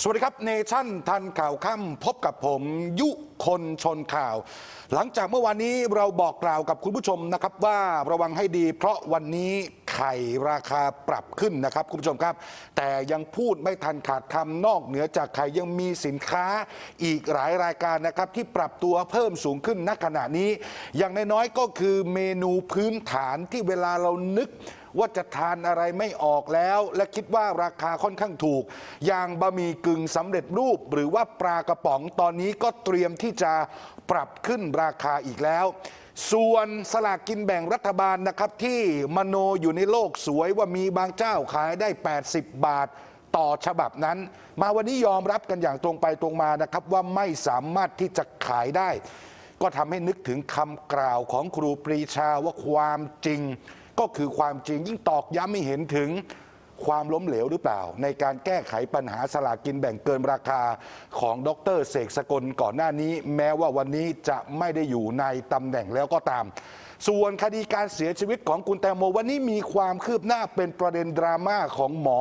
สวัสดีครับเนชั่นทันข่าวค่ำพบกับผมยุคนชนข่าว หลังจากเมื่อวานนี้เราบอกกล่าวกับคุณผู้ชมนะครับว่าระวังให้ดีเพราะวันนี้ไข่ราคาปรับขึ้นนะครับคุณผู้ชมครับ แต่ยังพูดไม่ทันขาดคำนอกเหนือจากไข่ยังมีสินค้าอีกหลายรายการนะครับที่ปรับตัวเพิ่มสูงขึ้นณขณะนี้ อย่างน้อยๆก็คือเมนูพื้นฐานที่เวลาเรานึก ว่าจะทานอะไรไม่ออกแล้ว และคิดว่าราคาค่อนข้างถูก อย่างบะหมี่กึ่งสำเร็จรูป หรือว่าปลากระป๋องตอนนี้ก็เตรียมที่จะปรับขึ้นราคาอีกแล้วส่วนสลากกินแบ่งรัฐบาลนะครับ ที่มโนอยู่ในโลกสวยว่ามีบางเจ้าขายได้ 80 บาทต่อฉบับนั้น มาวันนี้ยอมรับกันอย่างตรงไปตรงมานะครับ ว่าไม่สามารถที่จะขายได้ ก็ทำให้นึกถึงคำกล่าวของครูปรีชาว่าความจริง ก็คือความจริงยิ่งตอกย้ำให้เห็นถึงความล้มเหลวหรือเปล่า ในการแก้ไขปัญหาสลากกินแบ่งเกินราคาของดรเสกสกลก่อนหน้านี้ แม้ว่าวันนี้จะไม่ได้อยู่ในตำแหน่งแล้วก็ตาม ส่วนคดีการเสียชีวิตของคุณแตงโมวันนี้มีความคืบหน้าเป็นประเด็นดราม่าของหมอ